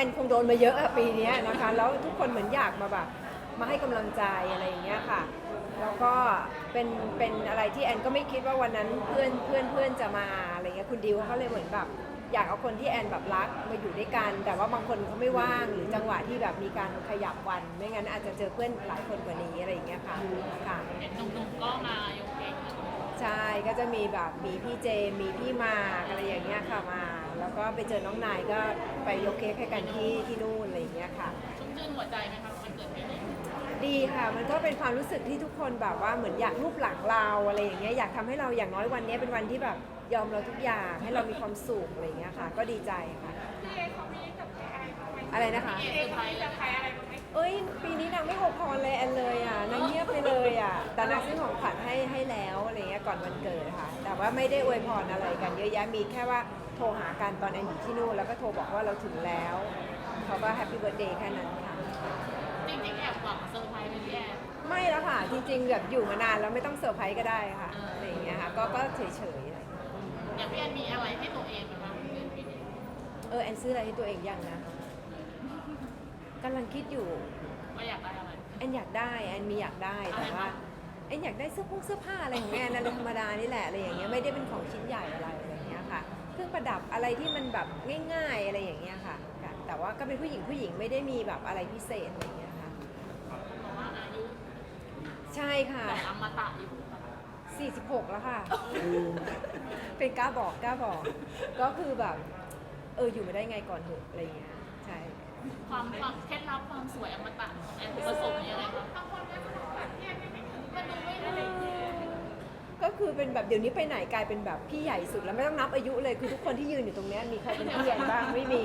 อนคงโดนมาเยอะอะปีเนี้ยนะคะ แล้วทุกคนเหมือนอยากมาแบบมาให้กำลังใจอะไรอย่างเงี้ยค่ะ แล้วก็เป็นเป็นอะไรที่แอนก็ไม่คิดว่าวันนั้นเพื่อนเพื่อนเพื่อนจะมาอะไรเงี้ยคุณดิวเขาเลยเหมือนแบบอยากเอาคนที่แอนแบบรักมาอยู่ด้วยกัน แต่ว่าบางคนเขาไม่ว่างหรือจังหวะที่แบบมีการขยับวัน ไม่งั้นอาจจะเจอเพื่อนหลายคนกว่านี้อะไรอย่างเงี้ยค่ะค่ะเห็นหนุ่มๆก็มายกเองค่ะใช่ก็จะมีแบบมีพี่เจมมีพี่หมากอะไรอย่างเงี้ยค่ะมา แล้วก็ไปเจอน้องนายก็ไปยกเค้กให้กันที่ที่นู่นอะไรอย่างเงี้ยค่ะ ชุ่มชื่นหัวใจไหมคะวันเกิดปีนี้ดีค่ะ มันก็เป็นความรู้สึกที่ทุกคนแบบว่าเหมือนอยากรูปหลังเราอะไรอย่างเงี้ย อยากทำให้เราอย่างน้อยวันนี้เป็นวันที่แบบ ยอมเราทุกอย่างให้เรามีความสุขอะไรอย่างเงี้ยค่ะ ก็ดีใจค่ะอะไรนะคะเอเซอร์ไพรส์เลยค่ะเอ้ยปีนี้นางไม่โอพรเลยแอนเลยอะนางเงียบไปเลยอะแต่นางซื้อของขวัญให้ให้แล้วอะไรเงี้ยก่อนวันเกิดค่ะ แต่ว่าไม่ได้อวยพรอะไรกันเยอะแยะมีแค่ว่าโทรหากันตอนแอนอยู่ที่นู่นแล้วก็โทรบอกว่าเราถึงแล้วเขาก็แฮปปี้เบิร์ดเดย์แค่นั้นค่ะ จริงๆแอบหวังเซอร์ไพรส์ไหมพี่แอนไม่แล้วค่ะ จริงๆแบบอยู่มานานแล้วไม่ต้องเซอร์ไพรส์ก็ได้ค่ะอ่าอะไรอย่างเงี้ยค่ะก็ก็เฉยๆอะไรอย่าง พี่แอนมีอะไรให้ตัวเองไหมคะเดือนปีนี้เออแอนซื้ออะไรให้ตัวเองยังนะกำลังคิดอยู่ ว่าอยากได้อะไร แอนอยากได้แอนมีอยากได้อะไรแต่ว่าบ้างแอนอยากได้เสื้อผงเสื้อผ้าอะไรของแอนอะไรธรรมดานี่แหละอะไรอย่างเงี้ยไม่ได้เป็นของชิ้นใหญ่อะไรอะไรอย่างเงี้ยค่ะเครื่องประดับอะไรที่มันแบบง่ายๆอะไรอย่างเงี้ยค่ะค่ะแต่ว่าก็เป็นผู้หญิงผู้หญิงไม่ได้มีแบบอะไรพิเศษอะไรอย่างเงี้ยค่ะบอกว่าอายุใช่ค่ะแบบอมตะอยู่ 46 แล้วค่ะ เป็นกล้าบอกกล้าบอก ก็คือแบบ เอออยู่ไม่ได้ไงก่อนเถอะอะไรอย่างเงี้ยใช่ ความความเคล็ดลับความสวยอมตะของแอนผสมยังไงคะบางคนก็จะบอกแบบพี่แอนไม่ไม่มันดูไม่ได้ก็คือเป็นแบบเดี๋ยวนี้ไปไหนกลายเป็นแบบพี่ใหญ่สุดแล้วไม่ต้องนับอายุเลยคือทุกคนที่ยืนอยู่ตรงเนี้ยมีใครเป็นพี่แอนบ้างไม่มี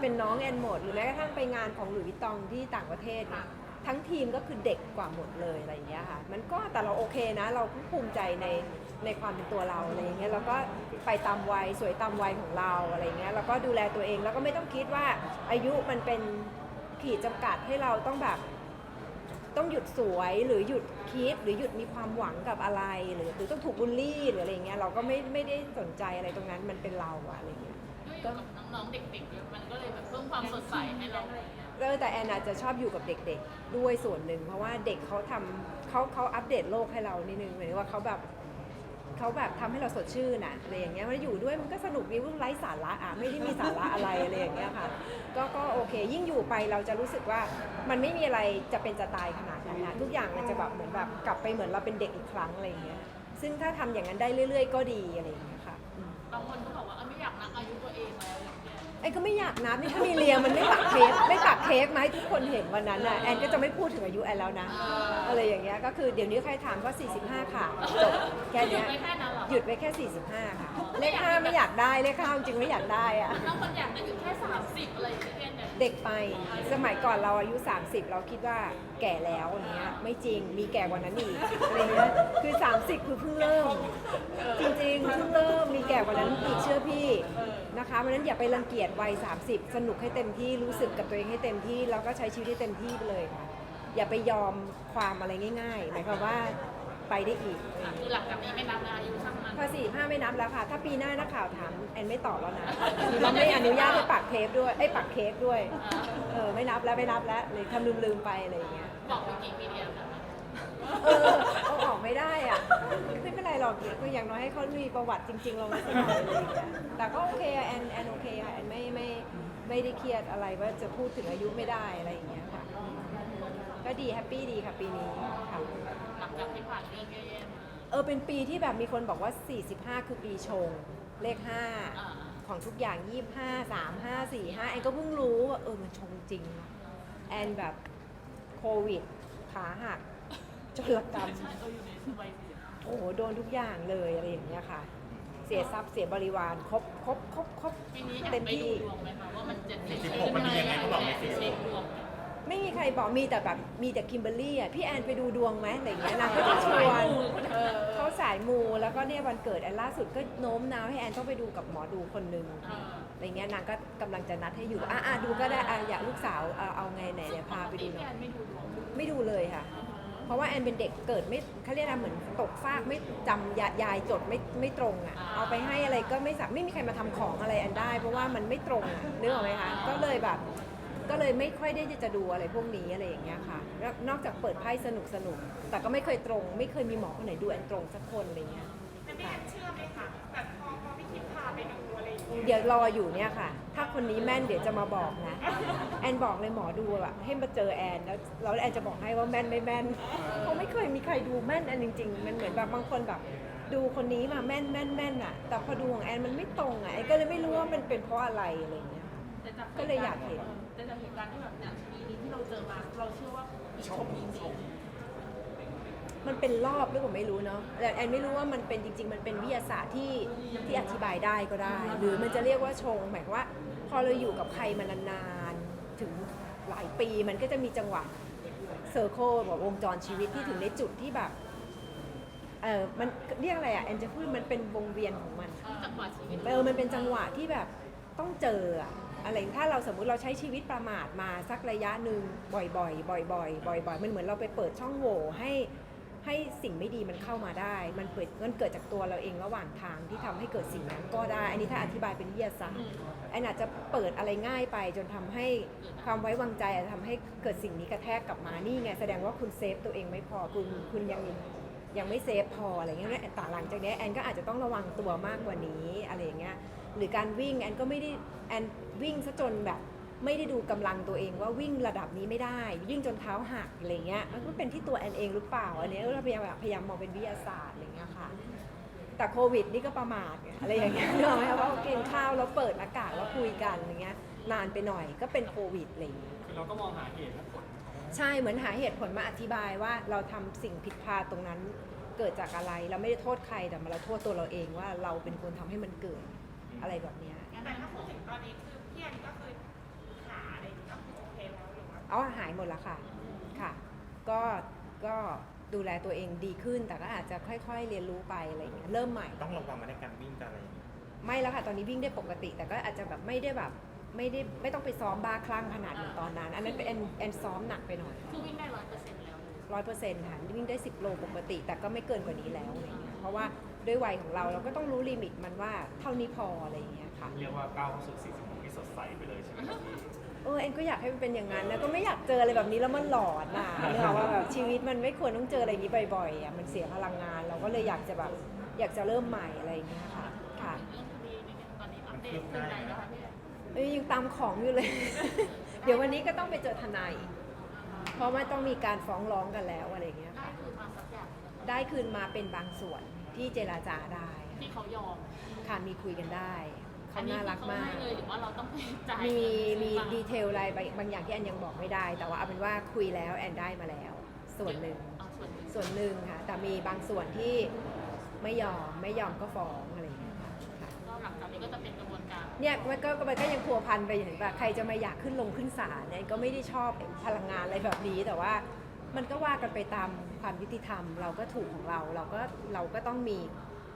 เป็นน้องแอนหมดหรือแม้กระทั่งไปงานของหลุยส์วิตตองที่ต่างประเทศเนี่ย ทั้งทีมก็คือเด็กกว่าหมดเลยอะไรอย่างเงี้ยค่ะ มันก็แต่เราโอเคนะ เราก็ภูมิใจในในความเป็นตัวเราอะไรอย่างเงี้ยเราก็ไปตามวัยสวยตามวัยของเราอะไรอย่างเงี้ยแล้วก็ดูแลตัวเองแล้วก็ไม่ต้องคิดว่าอายุมันเป็นขีดจำกัดให้เราต้องแบบต้องหยุดสวยหรือหยุดคิดหรือหยุดมีความหวังกับอะไร หรือหรือต้องถูกบูลลี่หรืออะไรเงี้ยเราก็ไม่ไม่ได้สนใจอะไรตรงนั้นมันเป็นเราอะอะไรเงี้ยด้วยกับน้องๆเด็กๆมันก็เลยแบบเพิ่มความสดใสให้เรา เออแต่แอนอาจจะชอบอยู่กับเด็กๆ ด้วยส่วนหนึ่ง เพราะว่าเด็กเขาทำเขาเขาอัปเดตโลกให้เรานิดนึงหมายถึงว่าเขาแบบเขาแบบทำให้เราสดชื่นอะอะไรอย่างเงี้ยมันอยู่ด้วยมันก็สนุกดีวุ่นไร้สาระอะไม่ได้มีสาระอะไรอะไรอย่างเงี้ยค่ะ ก็ก็โอเค ยิ่งอยู่ไปเราจะรู้สึกว่ามันไม่มีอะไรจะเป็นจะตายขนาดนั้นนะทุกอย่างมันจะแบบเหมือนแบบกลับไปเหมือนเราเป็นเด็กอีกครั้งอะไรอย่างเงี้ยซึ่งถ้าทำอย่างนั้นได้เรื่อย ๆ ก็ดีอะไรอย่างเงี้ยค่ะบางคนก็บอกว่าไม่อยากนับอายุตัวเองแล้ว ไอ้ก็ไม่อยากนับนี่ถ้ามีเลียมันไม่ปักเค้กไม่ปักเค้กมาให้ทุกคนเห็นวันนั้นน่ะแอนก็จะไม่พูดถึงอายุแอนแล้วนะอะไรอย่างเงี้ยก็คือเดี๋ยวนี้ใครถามก็ 45 ค่ะจบแค่เนี้ย ไม่แค่นั้น หรอหยุดไว้แค่ 45 ค่ะ เลข5ไม่อยากได้เลข5จริงๆไม่อยากได้อะบางคนอยากได้อยู่แค่สามสิบอะไรอย่างเงี้ยเนี่ยเด็กไปสมัยก่อนเราอายุ 30 เราคิดว่าแก่แล้วอย่างเงี้ยไม่จริงมีแก่กว่านั้นอีกอะไรเงี้ยคือ 30 คือเพิ่งเริ่ม จริงๆเพิ่งเริ่มมีแก่กว่านั้นอีกเชื่อพี่นะคะเพราะฉะนั้นอย่าไปรังเกียจวัย 30 สนุกให้เต็มที่รู้สึกกับตัวเองให้เต็มที่แล้วก็ใช้ชีวิตให้เต็มที่ไปเลยค่ะอย่าไปยอมความอะไรง่ายๆหมายความว่า ไปได้อีกคือหลังจากนี้ไม่นับแล้วอายุช่างมัน ภาษีห้าไม่นับแล้วค่ะ ถ้าปีหน้านักข่าวถามแอนไม่ตอบแล้วนะเราไม่อนุญาตให้ปักเทปด้วยไอ้ยปักเค้กด้วยเออไม่นับแล้วไม่นับแล้วเลยทำลืมๆไปอะไรอย่างเงี้ย บอกไปกี่ปีเดียวกันนะเออเอาออกไม่ได้อะไม่เป็นไรหรอกคืออย่างน้อยให้เขามีประวัติจริง ๆ เราไม่เป็นไรอะไรอย่างเงี้ยแต่ก็โอเคอะแอนแอนโอเคค่ะแอนไม่ไม่ไม่ได้เครียดอะไรว่าจะพูดถึงอายุไม่ได้อะไรอย่างเงี้ยค่ะ ก็ดีแฮปปี้ดีค่ะปีนี้ค่ะหลัง จากที่ผ่านเรื่องแย่ๆมาเออเป็นปีที่แบบมีคนบอกว่า 45 คือปีชง เลข อ่า5 ของทุกอย่าง 25 3 5 4 5 แอนก็เพิ่งรู้ว่าเออมันชงจริงว่ะแอนแบบโควิด ขาหักจรกรรม ใช่เอออยู่ในวัยเสียโอ้โหโดนทุกอย่างเลยอะไรอย่างเงี้ยค่ะ เสียทรัพย์เสียบริวารครบครบครบครบปีนี้แอบเต็มไปที่ดูดวงไหมคะว่ามันจะสี่สิบหกมันมียังไงเขาบอกไหม เช็คดวงไหม ไม่มีใครบอกมีแต่แบบมีแต่คิมเบอรรี่อะพี่แอนไปดูดวงไหมอะไรอย่างเงี้ยนางก็จะชวนเขาสายมูแล้วก็เนี่ยวันเกิดแอนล่าสุดก็โน้มน้าวให้แอนต้องไปดูกับหมอดูคนหนึ่งเอออะไรเงี้ยนางก็กำลังจะนัดให้อยู่อะอะดูก็ได้อะอยากลูกสาวเอาเอาไงไหนเดี๋ยวพาไปดูหพี่น่อยแอนไม่ดูดวงไม่ดูเลยค่ะ เพราะว่าแอนเป็นเด็กเกิดไม่เขาเรียกอะไรเหมือนตกฟากไม่จำยายายจดไม่ไม่ตรงอะ เอาไปให้อะไรก็ไม่สักไม่มีใครมาทำของอะไรแอนได้ เพราะว่ามันไม่ตรงอะนึกออกไหมคะ ก็เลยแบบ ก็เลยไม่ค่อยได้จะดูอะไรพวกนี้อะไรอย่างเงี้ยค่ะแล้วนอกจากเปิดไพ่สนุกสนุกแต่ก็ไม่เคยตรง ไม่เคยมีหมอคนไหนดูแอนตรงสักคนอะไรเงี้ยแต่พี่แอนเชื่อไหมคะแบบพอพอพี่คิดพาไปดูอะไรอย่างเงี้ยเดี๋ยวรออยู่เนี่ยค่ะ ถ้าคนนี้แม่นเดี๋ยวจะมาบอกนะ แอนบอกเลยหมอดูอะให้มาเจอแอนแล้วแล้วแอนจะบอกให้ว่าแม่นไม่แม่นเขาะไม่เคยมีใครดูแม่นแอนจริง ๆ มันเหมือนแบบบางคนแบบดูคนนี้มาแม่นแม่นแม่นอะแต่พอดูของแอนมันไม่ตรงอะแอนก็เลยไม่รู้ว่ามันเป็นเพราะอะไรอะไรอย่างเงี้ยแต่จากก็เลยอยากเห็น เราเจอมาเราเชื่อว่ามีชมจริงมันเป็นรอบหรือผมไม่รู้เนาะแต่แอนไม่รู้ว่ามันเป็นจริง ๆ มันเป็นวิทยาศาสตร์ที่ที่อธิบายได้ก็ได้ หรือมันจะเรียกว่าชง หมายความว่า พอเราอยู่กับใครมานานๆ ถึงหลายปีมันก็จะมีจังหวะเซอร์โคแบบวงจรชีวิตที่ถึงในจุดที่แบบเออมันเรียกอะไรอะแอนจะพูดมันเป็นวงเวียนของมันๆจังหวะชีวิตเออมันเป็นจังหวะที่แบบต้องเจออะ อะไรถ้าเราสมมุติเราใช้ชีวิตประมาทมาสักระยะหนึ่งบ่อยๆ บ่อยๆ บ่อยๆ มันเหมือนเราไปเปิดช่องโหว่ให้ให้สิ่งไม่ดีมันเข้ามาได้ มันเปิดมันเกิดจากตัวเราเองระหว่างทางที่ทำให้เกิดสิ่งนั้นก็ได้ อันนี้ถ้าอธิบายเป็นวิทยาศาสตร์อันอาจจะเปิดอะไรง่ายไปจนทำให้ความไว้วางใจอาจจะทำให้เกิดสิ่งนี้กระแทกกลับมานี่ไงแสดงว่าคุณเซฟตัวเองไม่พอคุณคุณยังยังไม่เซฟพออะไรเงี้ยแล้วแต่หลังจากเนี้ยแอนก็อาจจะต้องระวังตัวมากกว่านี้อะไรอย่างเงี้ย หรือการวิ่งแอนก็ไม่ได้แอนวิ่งซะจนแบบไม่ได้ดูกำลังตัวเองว่าวิ่งระดับนี้ไม่ได้ วิ่งจนเท้าหักอะไรเงี้ยมันก็เป็นที่ตัวแอนเองหรือเปล่าอันนี้เราพยายามพยายามมองเป็นวิทยาศาสตร์อะไรเงี้ยค่ะแต่โควิดนี่ก็ประมาทไงอะไรอย่างเงี้ยเนอะไหมคะว่ากินข้าวแล้วเปิดหน้ากากแล้วคุยกันอย่างเงี้ยนานไปหน่อยก็เป็นโควิดอะไรอย่างเงี้ยคือเราก็มองหาเหตุและผลใช่เหมือนหาเหตุผลมาอธิบายว่าเราทำสิ่งผิดพลาดตรงนั้นเกิดจากอะไรเราไม่ได้โทษใครแต่เราโทษตัวเราเองว่าเราเป็นคนทำให้มันเกิด อะไรแบบเนี้ยแต่ถ้าพูดถึงตอนนี้คือพี่แอนก็คือขาอะไรก็คือโอเคแล้วหรือว่าเอาหายหมดแล้วค่ะค่ะ ก็ก็ดูแลตัวเองดีขึ้น แต่ก็อาจจะค่อยๆเรียนรู้ไปอะไรอย่างเงี้ยเริ่มใหม่ ต้องระวังมาในการวิ่งกันอะไรอย่างเงี้ยไม่แล้วค่ะตอนนี้วิ่งได้ปกติ แต่ก็อาจจะแบบไม่ได้แบบไม่ได้ไม่ต้องไปซ้อมบ้าคลั่งขนาดเหมือนตอนนั้น อันนั้นเป็นแอนแอนซ้อมหนักไปหน่อยคือวิ่งได้ร้อยเปอร์เซ็นต์แล้วร้อยเปอร์เซ็นต์ค่ะวิ่งได้10โลปกติ แต่ก็ไม่เกินกว่านี้แล้วอะไรเงี้ยเพราะว่า ด้วยวัยของเราเราก็ต้องรู้ลิมิตมันว่าเท่านี้พออะไรอย่างเงี้ยค่ะ เรียกว่าก้าวเข้าสู่46ที่สดใสไปเลยใช่ไหมครับพี่ เออเอ็นก็อยากให้มันเป็นอย่างนั้นนะก็ไม่อยากเจออะไรแบบนี้แล้วมันหลอนน่ะเนกอะว่าแบบชีวิตมันไม่ควรต้องเจออะไรอย่างนี้บ่อยๆอะมันเสียพลังงาน เราก็เลยอยากจะแบบอยากจะเริ่มใหม่อะไรอย่างเงี้ยค่ะค่ะเรื่องคดีนิดนึงตอนนี้อัปเดตถึงไหนแล้วคะพี่แอนเอ้ยยังตามของอยู่เลย เดี๋ยววันนี้ก็ต้องไปเจอทนายอีกเพราะว่าต้องมีการฟ้องร้องกันแล้วอะไรอย่างเงี้ยได้ค่ะ คือมาสักอย่างหนึ่งได้คืนมาเป็นบางส่วน ที่เจราจาได้ที่เขายอมค่ะมีคุยกันได้เขาน่ารักมาก อันนี้คือเขให้เลยหรือว่าเราต้องไปจ่ายมีเงินมีซื้อดีเทลอะไรบางบางอย่างที่แอนยังบอกไม่ได้ แต่ว่าเอาเป็นว่าคุยแล้วแอนได้มาแล้ว ส่วนหนึ่ง เอาส่วนหนึ่งส่วนหนึ่งค่ะ แต่มีบางส่วนที่ไม่ยอมไม่ยอมก็ฟ้องอะไรอย่างเงี้ยค่ะค่ะก็หลังจากนี้ก็จะเป็นกระบวนการเนี่ยมันก็มันก็ยังพัวพันไปอย่างแบบใครจะมาอยากขึ้นลงขึ้นศาลเนี่ยก็ไม่ได้ชอบพลังงานอะไรแบบนี้แต่ว่า มันก็ว่ากันไปตามความยุติธรรม เราก็ถูกของเราเราก็เราก็ต้องมี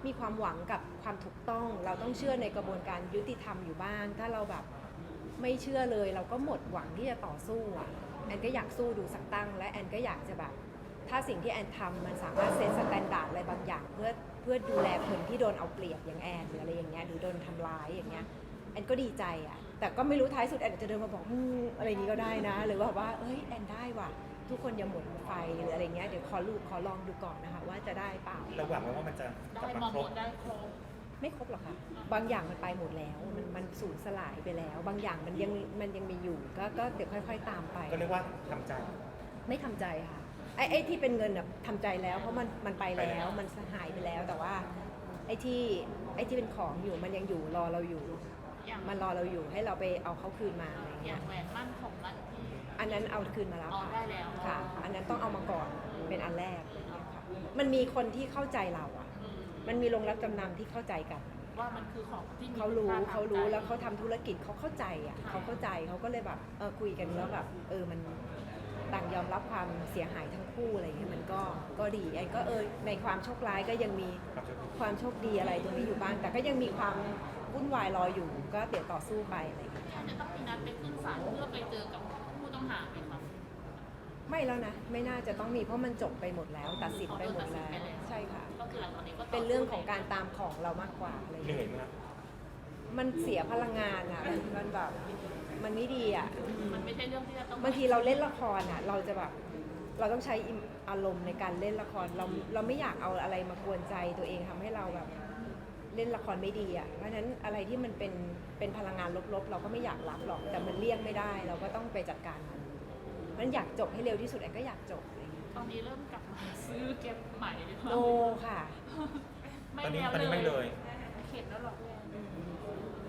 มีความหวังกับความถูกต้อง เราต้องเชื่อในกระบวนการยุติธรรมอยู่บ้าง ถ้าเราแบบไม่เชื่อเลย เราก็หมดหวังที่จะต่อสู้อะแอนก็อยากสู้ดูสักตั้ง และแอนก็อยากจะแบบ ถ้าสิ่งที่แอนทำมันสามารถเซตสแตนดาร์ดอะไรบางอย่าง เพื่อเพื่อดูแลคนที่โดนเอาเปรียบอย่างแอนหรืออะไรอย่างเงี้ยหรือโดนทำร้ายอย่างเงี้ยแอนก็ดีใจอะแต่ก็ไม่รู้ท้ายสุดแอนจะเดินมาบอกอะไรอย่างงี้ก็ได้นะ หรือว่าว่าเอ้ยแอนได้ว่ะ ทุกคนอย่าหมดไฟหรืออะไรเงี้ยเดี๋ยวขอลูกขอลองดูก่อนนะคะ ว่าจะได้เปล่า เราหวังไว้ว่ามันจะกได้ลับมามาหคมรบดได้ครบ ไม่ครบหรอกค่ะ บางอย่างมันไปหมดแล้ว มันมันสูญสลายไปแล้ว บางอย่างมันยังมันยังมีอยู่ ก็ก็เดี๋ยวค่อย ๆ ตามไป ก็เรียกว่าทำใจ ไม่ทำใจค่ะ ไอ้ไอ้ที่เป็นเงินแบบทำใจแล้ว เพราะมันมันไปไปแล้แล้ว ว มันหายไปแล้ว แต่ว่า ไอ้ที่ไอ้ที่เป็นของอยู่มันยังอยู่รอเราอยู่ อย่างมันรอเราอยู่ให้เราไปเอาเขาคืนมาอะไรอเงี้ย่ายงแหวนมั่นของมั่นที่ อันนั้นเอาคืนมาแล้วเอาค่ะได้แล้ว ค่ะ อันนั้นต้องเอามาก่อนเป็นอันแรกอะไรเงี้ยค่ะมันมีคนที่เข้าใจเราอะอืมมันมีโรงรับจำนำที่เข้าใจกัน ว่ามันคือของที่มีเขารู้คุณค่เขาทงรู้ใจ แล้วเขาทำธุรกิจเขาเข้าใจอะ เขาเข้าใจเขาก็เลยแบบเออคุยกันแล้วแบบเออมันต่างยอมรับความเสียหายทั้งคู่อะไรเงี้ยมันก็ก็ดีไอ้ก็เออในความโชคร้ายก็ยังมีความโชคดีอะไรตรงนี้อยู่บ้าง แต่ก็ยังมีความวุ่นวายรออยู่ก็เดี๋ยวต่อสู้ไปอะไรเงี้ย จะต้องมีนัดไปขึ้นศาลเพื่อไปเจอกับผู้ต้อง หาไหมคะไม่แล้วนะ ไม่น่าจะต้องมีเพราะมันจบไปหมดแล้วตัดสินไปหมดแล้วใช่ค่ะ ก็คือหลังจากนี้ก็เป็นเรื่องของการตามของเรามากกว่าอะไรอย่างเหนื่เงี้อยยไหมครับมันเสียพลังงานอะมันมันแบบมันไม่ดีอะ มันไม่ใช่เรื่องที่จะต้องบางทีเราเล่นละครอะ เราจะแบบเราต้องใช้อารมณ์ในการเล่นละครเราเราไม่อยากเอาอะไรมากวนใจตัวเองทำให้เราแบบ เล่นละครไม่ดีอะเพราะฉะนั้นอะไรที่มันเป็น เป็นพลังงานลบๆ เราก็ไม่อยากรับหรอกแต่มันเลี่ยงไม่ได้ เราก็ต้องไปจัดการมันมันอยากจบให้เร็วที่สุดแอนก็อยากจบอะไรอย่างเงี้ยตอนนี้เริ่มกลับมาซื้อเก็บใหม่หรือเปล่าโนค่ะ ไม่ตอนนี้แล้วตอนนี้ไม่เลยเข็ดแล้วหรอกแม่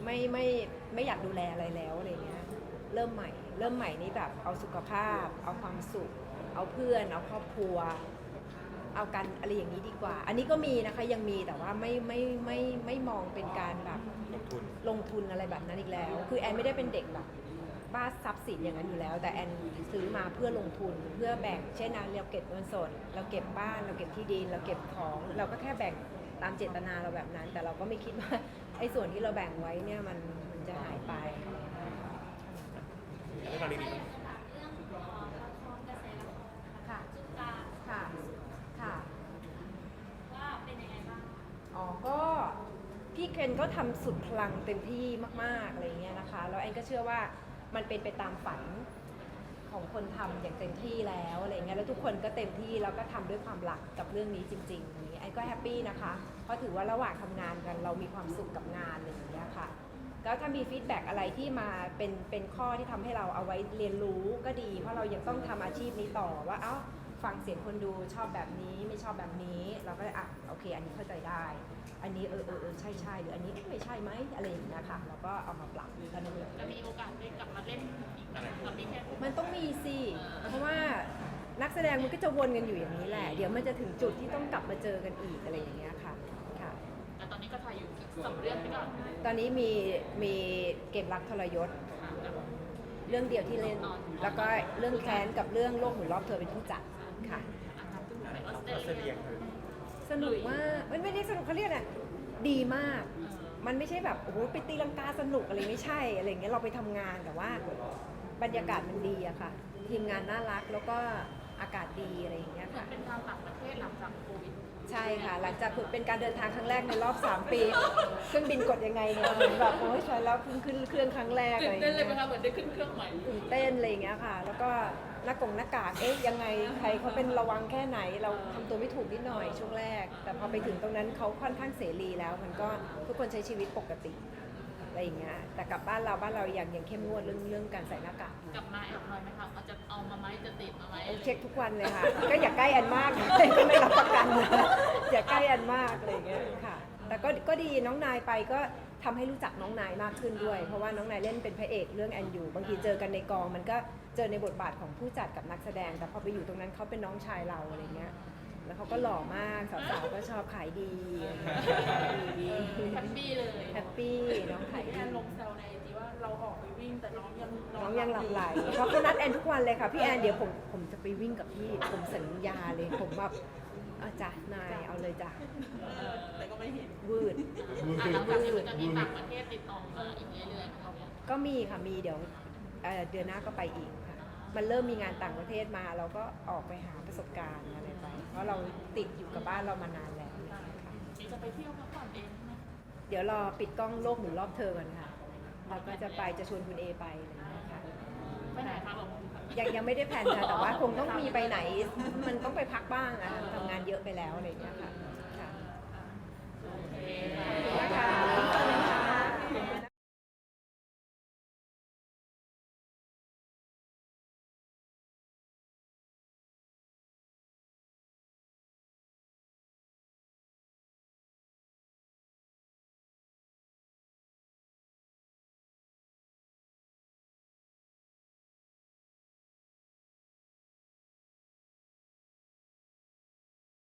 ไม่ไม่ไม่อยากดูแลอะไรแล้วอะไรเงี้ยเริ่มใหม่ เริ่มใหม่นี่แบบเอาสุขภาพ เอาความสุข เอาเพื่อน เอาครอบครัว เอากันอะไรอย่างนี้ดีกว่า อันนี้ก็มีนะคะยังมีแต่ว่าไม่ไม่ไม่ไม่มองเป็นการแบบลงทุนลงทุนอะไรแบบนั้นอีกแล้ว คือแอนไม่ได้เป็นเด็กแบบบ้าทรัพย์สินอย่างนั้นอยู่แล้ว แต่แอนซื้อมาเพื่อลงทุนเพื่อแบ่งเช่นนะเราเก็บเงินสด เราเก็บบ้าน เราเก็บที่ดิน เราเก็บของ เราก็แค่แบ่งตามเจตนาเราแบบนั้น แต่เราก็ไม่คิดว่าไอ้ส่วนที่เราแบ่งไว้เนี่ยมันมันจะหายไป เรื่องราวดีค่ะ ค่ะ ค่ะ อ๋อ ก็พี่เคนก็ทำสุดพลังเต็มที่มากๆอะไรเงี้ยนะคะ แล้วแอนก็เชื่อว่ามันเป็นไปตามฝันของคนทำอย่างเต็มที่แล้วอะไรเงี้ยแล้วทุกคนก็เต็มที่แล้วก็ทำด้วยความรักกับเรื่องนี้จริงๆอย่างเงี้ยแอนก็แฮปปี้นะคะเพราะถือว่าระหว่างทำงานกันเรามีความสุขกับงานอะไรอย่างเงี้ยค่ะก็ถ้ามีฟีดแบ็กอะไรที่มาเป็นเป็นข้อที่ทำให้เราเอาไว้เรียนรู้ก็ดี เพราะเรายังต้องทำอาชีพนี้ต่อว่าเอ้า ฟังเสียงคนดูชอบแบบนี้ไม่ชอบแบบนี้ เราก็เลยอะโอเค อันนี้เข้าใจได้ อันนี้เออเออเออใช่ใช่หรืออันนี้ไม่ใช่ไหมอะไรอย่างเงี้ยค่ะเราก็เอามาปรับเท่านั้นเลยจะมีโอกาสได้กลับมาเล่นอีกไหมกับพี่แค่มันต้องมีสิเพราะว่านักแสดงมันก็จะวนกันอยู่อย่างนี้แหละ เดี๋ยวมันจะถึงจุดที่ต้องกลับมาเจอกันอีกอะไรอย่างเงี้ยค่ะค่ะแต่ตอนนี้ก็ถ่ายอยู่สองเรื่องไปก่อนตอนนี้มีมีเกมรักทรยศเรื่องเดียวที่เล่น แล้วก็เรื่องแค้นกับเรื่องโลกหมุนรอบเธอเป็นผู้จัด ค่ะไปออสๆเตออสเตรรเลีเลียยคือสนุกมากมันไม่ได้สนุกเขาเรียกน่ะดีมาก มันไม่ใช่แบบโอ้โหไปตีลังกาสนุกอะไรไม่ใช่อะไรอย่างเงี้ยเราไปทำงานแต่ว่า บรรยากาศมันดีอะค่ะ ทีมงานน่ารักแล้วก็อากาศดีอะไรอย่างเงี้ยเหมือค่ะนเป็นทางต่างประเทศหลังจากโควิดใช่ค่ะ หลังจากเป็นการเดินทางครั้งแรกในรอบ 3 ปี เครื่องบินกดยังไงเนี่ยเหมือนแบบโอ้ยใช่แล้วเพิ่งขึ้นเครื่องครั้งแรกตื่อะไรนอย่างเต้นเลยไหมเงี้ยคะเหมือนได้ขึ้นเครื่องใหม่ตื่นเต้นอะไรอย่างเงี้ยค่ะ แล้วก็ หน้ากงหน้ากาก เอ๊ะยังไงใครเขาเป็นระวังแค่ไหน เราทำตัวไม่ถูกนิดหน่อยช่วงแรก แต่พอไปถึงตรงนั้นเขาค่อนข้างเสรีแล้ว มันก็ทุกคนใช้ชีวิตปกติอะไรอย่างเงี้ย แต่กลับบ้านเราบ้านเรายังยังเข้มงวดเรื่องเรื่องการใส่หน้ากากอยู่กลับมาแอบหน่อยไหมคะว่าจะเอามาไหมจะติดมาไหมเช็คทุกวันเลยค่ะ ก็อย่าใกล้อันมาก ก็ไม่รับประกันนะอย่าใกล้อันมากอะไรอย่างเงี้ยค่ะ แต่ก็ก็ดีน้องนายไปก็ ทำให้รู้จักน้องนายมากขึ้นด้วย เพราะว่าน้องนายเล่นเป็นพระเอกเรื่องแอนยูบางทีเจอกันในกอง มันก็เจอในบทบาทของผู้จัดกับนักแสดง แต่พอไปอยู่ตรงนั้นเขาเป็นน้องชายเราอะไรเงี้ยแล้วเขาก็หล่อมากสาวๆก็ชอบขายดีขายดีแฮปปี้เลยแฮปปี้น้องขายพี่ดีแอนลงแซวในไอจีว่าเราออกไปวิ่งแต่น้องยังน้องยังหลับไหลเพราะเขานัดแอนทุกวันเลยค่ะพี่แอนเดี๋ยวผมผมจะไปวิ่งกับพี่ผมสัญญาเลยผมแบบอาจ้ะนายเอาเลยจ้ะเออแต่ก็ ไม่เห็นวืด อะหลังจากนี้มันจะมีต่างประเทศติดต่อมาอีกเรื่อยๆไหมคะเนี่ยก็มีค่ะมีเดี๋ยวเอ่อเดือนหน้าก็ไปอีกค่ะมันเริ่มมีงานต่างประเทศมา เราก็ออกไปหาประสบการณ์อะไรไป เพราะเราติดอยู่กับบ้านเรามานานแล้วค่ะนี่จะไปเที่ยวพักผ่อนเองใช่ไหมเดี๋ยวรอปิดกล้องโลกหมุนรอบเธอกันค่ะเราก็จะไปจะชวนคุณเอไปอะไรอย่างเงี้ยค่ะไปไหนคะบอกยังยังไม่ได้แพลนค่ะแต่ว่าคงต้องมีไปไหน มันต้องไปพักบ้างอะทำงานเยอะไปแล้วอะไรอย่างเงี้ยค่ะ ค่